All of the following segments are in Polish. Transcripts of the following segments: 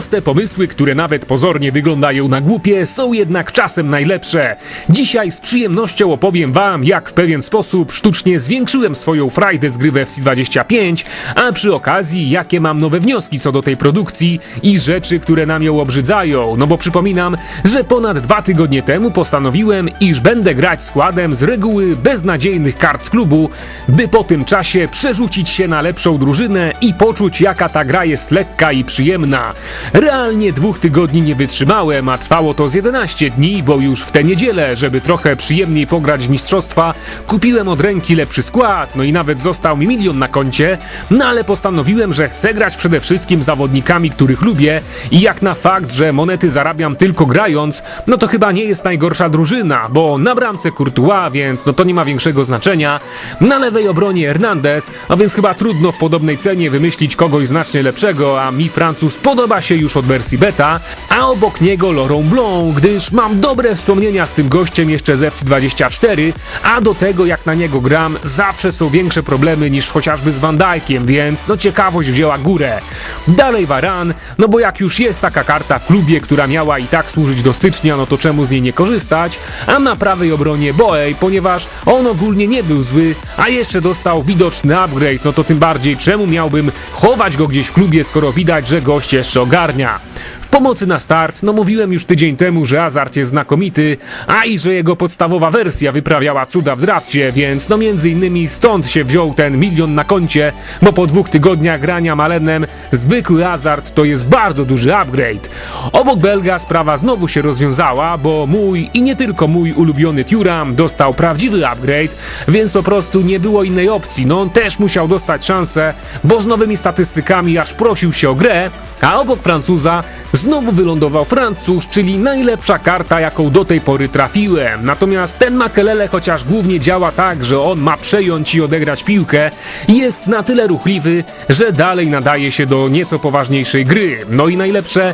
Proste pomysły, które nawet pozornie wyglądają na głupie, są jednak czasem najlepsze. Dzisiaj z przyjemnością opowiem wam, jak w pewien sposób sztucznie zwiększyłem swoją frajdę z gry w FC25, a przy okazji, jakie mam nowe wnioski co do tej produkcji i rzeczy, które nam ją obrzydzają. No bo przypominam, że ponad dwa tygodnie temu postanowiłem, iż będę grać składem z reguły beznadziejnych kart z klubu, by po tym czasie przerzucić się na lepszą drużynę i poczuć, jaka ta gra jest lekka i przyjemna. Realnie dwóch tygodni nie wytrzymałem, a trwało to z 11 dni, bo już w tę niedzielę, żeby trochę przyjemniej pograć w mistrzostwa, kupiłem od ręki lepszy skład, no i nawet został mi milion na koncie, no ale postanowiłem, że chcę grać przede wszystkim zawodnikami, których lubię i jak na fakt, że monety zarabiam tylko grając, no to chyba nie jest najgorsza drużyna, bo na bramce Courtois, więc no to nie ma większego znaczenia, na lewej obronie Hernandez, a więc chyba trudno w podobnej cenie wymyślić kogoś znacznie lepszego, a mi Francuz podoba się już od wersji beta, a obok niego Laurent Blanc, gdyż mam dobre wspomnienia z tym gościem jeszcze z FC24, a do tego jak na niego gram, zawsze są większe problemy niż chociażby z Van Dijkiem, więc no ciekawość wzięła górę. Dalej Varan, no bo jak już jest taka karta w klubie, która miała i tak służyć do stycznia, no to czemu z niej nie korzystać? A na prawej obronie Boey, ponieważ on ogólnie nie był zły, a jeszcze dostał widoczny upgrade, no to tym bardziej czemu miałbym chować go gdzieś w klubie, skoro widać, że gość jeszcze ogarnia. W pomocy na start, no mówiłem już tydzień temu, że Azart jest znakomity, a i że jego podstawowa wersja wyprawiała cuda w drafcie, więc no między innymi stąd się wziął ten milion na koncie, bo po dwóch tygodniach grania Malenem zwykły Azart to jest bardzo duży upgrade. Obok Belga sprawa znowu się rozwiązała, bo mój i nie tylko mój ulubiony Turam dostał prawdziwy upgrade, więc po prostu nie było innej opcji, no on też musiał dostać szansę, bo z nowymi statystykami aż prosił się o grę, a obok Francuza znowu wylądował Francuz, czyli najlepsza karta, jaką do tej pory trafiłem. Natomiast ten Makelele, chociaż głównie działa tak, że on ma przejąć i odegrać piłkę, jest na tyle ruchliwy, że dalej nadaje się do nieco poważniejszej gry. No i najlepsze,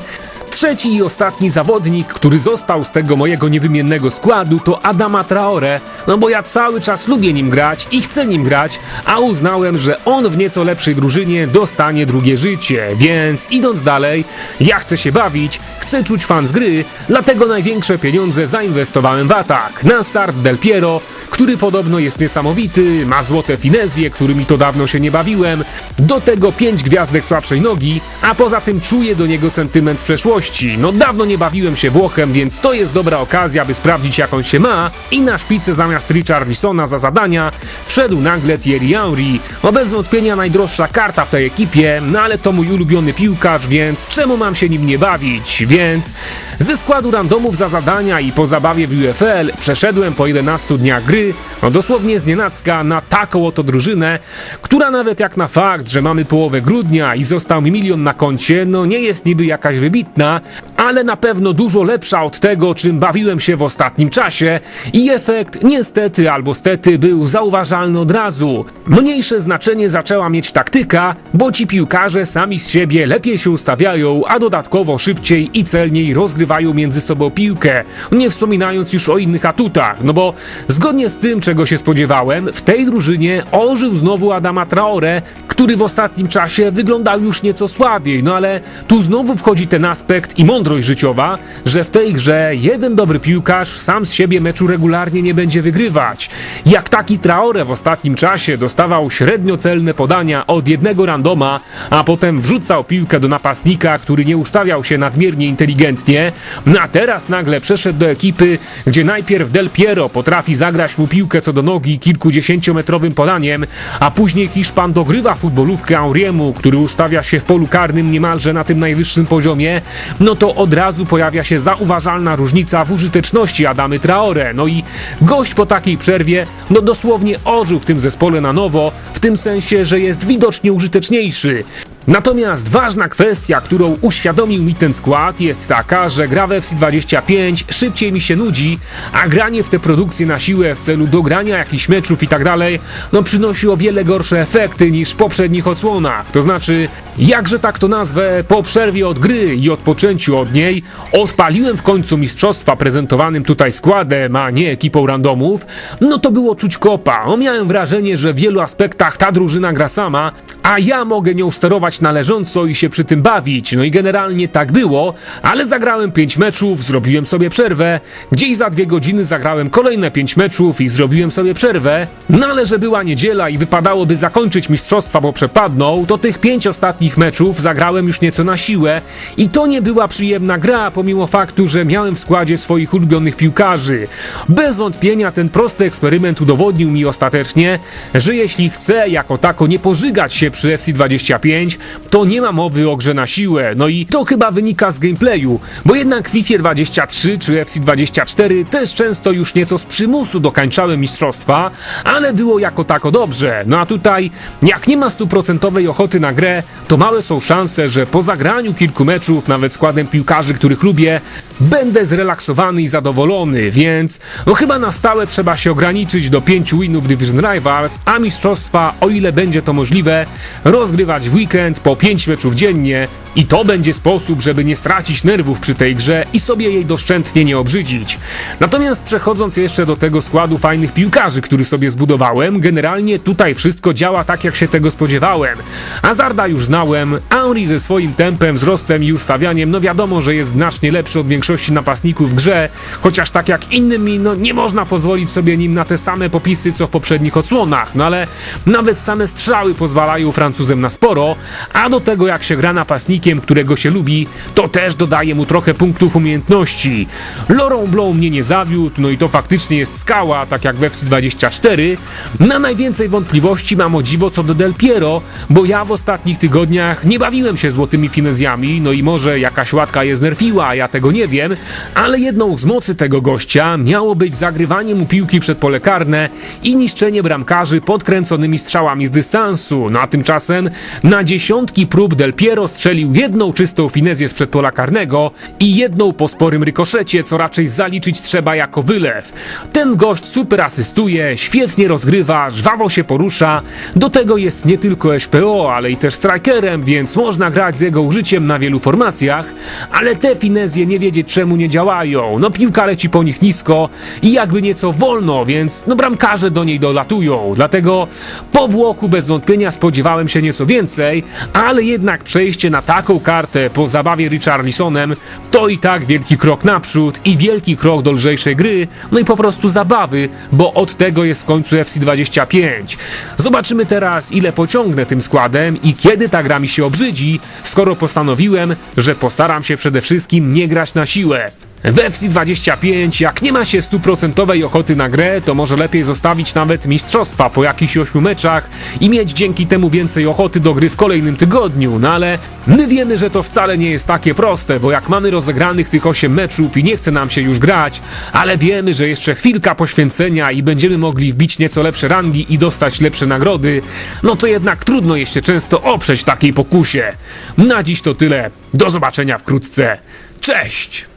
Trzeci i ostatni zawodnik, który został z tego mojego niewymiennego składu, to Adama Traore, no bo ja cały czas lubię nim grać i chcę nim grać, a uznałem, że on w nieco lepszej drużynie dostanie drugie życie, więc idąc dalej, ja chcę się bawić, chcę czuć fan z gry, dlatego największe pieniądze zainwestowałem w atak. Na start Del Piero, który podobno jest niesamowity, ma złote finezje, którymi to dawno się nie bawiłem, do tego pięć gwiazdek słabszej nogi, a poza tym czuję do niego sentyment z przeszłości. No dawno nie bawiłem się Włochem, więc to jest dobra okazja, by sprawdzić jak on się ma i na szpicy zamiast Richarlisona za zadania wszedł nagle Thierry Henry. No bez wątpienia najdroższa karta w tej ekipie, no ale to mój ulubiony piłkarz, więc czemu mam się nim nie bawić? Więc ze składu randomów za zadania i po zabawie w UFL przeszedłem po 11 dniach gry, no dosłownie z nienacka na taką oto drużynę, która nawet jak na fakt, że mamy połowę grudnia i został mi milion na koncie, no nie jest niby jakaś wybitna, ale na pewno dużo lepsza od tego, czym bawiłem się w ostatnim czasie i efekt niestety albo stety był zauważalny od razu. Mniejsze znaczenie zaczęła mieć taktyka, bo ci piłkarze sami z siebie lepiej się ustawiają, a dodatkowo szybciej i celniej rozgrywają między sobą piłkę, nie wspominając już o innych atutach, no bo zgodnie z tym, czego się spodziewałem, w tej drużynie ożył znowu Adama Traore, który w ostatnim czasie wyglądał już nieco słabiej, no ale tu znowu wchodzi ten aspekt i mądrość życiowa, że w tej grze jeden dobry piłkarz sam z siebie meczu regularnie nie będzie wygrywać. Jak taki Traore w ostatnim czasie dostawał średnio celne podania od jednego randoma, a potem wrzucał piłkę do napastnika, który nie ustawiał się nadmiernie inteligentnie, no a teraz nagle przeszedł do ekipy, gdzie najpierw Del Piero potrafi zagrać mu piłkę co do nogi kilkudziesięciometrowym podaniem, a później Hiszpan dogrywa futbolówkę Auriemu, który ustawia się w polu karnym niemalże na tym najwyższym poziomie, no to od razu pojawia się zauważalna różnica w użyteczności Adamy Traore. No i gość po takiej przerwie, no dosłownie ożył w tym zespole na nowo, w tym sensie, że jest widocznie użyteczniejszy. Natomiast ważna kwestia, którą uświadomił mi ten skład, jest taka, że gra w FC25 szybciej mi się nudzi, a granie w te produkcje na siłę w celu dogrania jakichś meczów i tak dalej, no przynosi o wiele gorsze efekty niż w poprzednich odsłonach. To znaczy, jakże tak to nazwę, po przerwie od gry i odpoczęciu od niej, odpaliłem w końcu mistrzostwa prezentowanym tutaj składem, a nie ekipą randomów, no to było czuć kopa. O, miałem wrażenie, że w wielu aspektach ta drużyna gra sama, a ja mogę nią sterować grać należąco i się przy tym bawić. No i generalnie tak było, ale zagrałem 5 meczów, zrobiłem sobie przerwę. Gdzieś za dwie godziny zagrałem kolejne 5 meczów i zrobiłem sobie przerwę. No ale że była niedziela i wypadałoby zakończyć mistrzostwa, bo przepadną, to tych 5 ostatnich meczów zagrałem już nieco na siłę. I to nie była przyjemna gra, pomimo faktu, że miałem w składzie swoich ulubionych piłkarzy. Bez wątpienia ten prosty eksperyment udowodnił mi ostatecznie, że jeśli chcę jako tako nie pożygać się przy FC25, to nie ma mowy o grze na siłę. No i to chyba wynika z gameplayu, bo jednak FIFA 23 czy FC24 też często już nieco z przymusu dokańczałem mistrzostwa, ale było jako tako dobrze. No a tutaj, jak nie ma stuprocentowej ochoty na grę, to małe są szanse, że po zagraniu kilku meczów, nawet składem piłkarzy, których lubię, będę zrelaksowany i zadowolony, więc no chyba na stałe trzeba się ograniczyć do 5 winów Division Rivals, a mistrzostwa, o ile będzie to możliwe, rozgrywać w weekend po 5 meczów dziennie i to będzie sposób, żeby nie stracić nerwów przy tej grze i sobie jej doszczętnie nie obrzydzić. Natomiast przechodząc jeszcze do tego składu fajnych piłkarzy, który sobie zbudowałem, generalnie tutaj wszystko działa tak, jak się tego spodziewałem. Azarda już znałem, Henry ze swoim tempem, wzrostem i ustawianiem, no wiadomo, że jest znacznie lepszy od większości napastników w grze, chociaż tak jak innymi, no nie można pozwolić sobie nim na te same popisy, co w poprzednich odsłonach, no ale nawet same strzały pozwalają Francuzem na sporo, a do tego jak się gra napastnikiem, którego się lubi, to też dodaje mu trochę punktów umiejętności. Laurent Blanc mnie nie zawiódł, no i to faktycznie jest skała, tak jak w FC24. Na najwięcej wątpliwości mam o dziwo co do Del Piero, bo ja w ostatnich tygodniach nie bawiłem się złotymi finezjami, no i może jakaś łatka je znerfiła, a ja tego nie wiem, ale jedną z mocy tego gościa miało być zagrywanie mu piłki przed pole karne i niszczenie bramkarzy podkręconymi strzałami z dystansu. No a tymczasem na dziesiątki prób Del Piero strzelił jedną czystą finezję z przedpola karnego i jedną po sporym rykoszecie, co raczej zaliczyć trzeba jako wylew. Ten gość super asystuje, świetnie rozgrywa, żwawo się porusza, do tego jest nie tylko SPO, ale i też strikerem, więc można grać z jego użyciem na wielu formacjach, ale te finezje nie wiedzieć czemu nie działają. No piłka leci po nich nisko i jakby nieco wolno, więc no bramkarze do niej dolatują. Dlatego po Włochu bez wątpienia spodziewałem się nieco więcej, ale jednak przejście na taką kartę po zabawie Richarlisonem to i tak wielki krok naprzód i wielki krok do lżejszej gry, no i po prostu zabawy, bo od tego jest w końcu FC25. Zobaczymy teraz ile pociągnę tym składem i kiedy ta gra mi się obrzydzi, skoro postanowiłem, że postaram się przede wszystkim nie grać na siłę. W FC25, jak nie ma się stuprocentowej ochoty na grę, to może lepiej zostawić nawet mistrzostwa po jakichś ośmiu meczach i mieć dzięki temu więcej ochoty do gry w kolejnym tygodniu. No ale my wiemy, że to wcale nie jest takie proste, bo jak mamy rozegranych tych 8 meczów i nie chce nam się już grać, ale wiemy, że jeszcze chwilka poświęcenia i będziemy mogli wbić nieco lepsze rangi i dostać lepsze nagrody, no to jednak trudno jeszcze często oprzeć takiej pokusie. Na dziś to tyle. Do zobaczenia wkrótce. Cześć!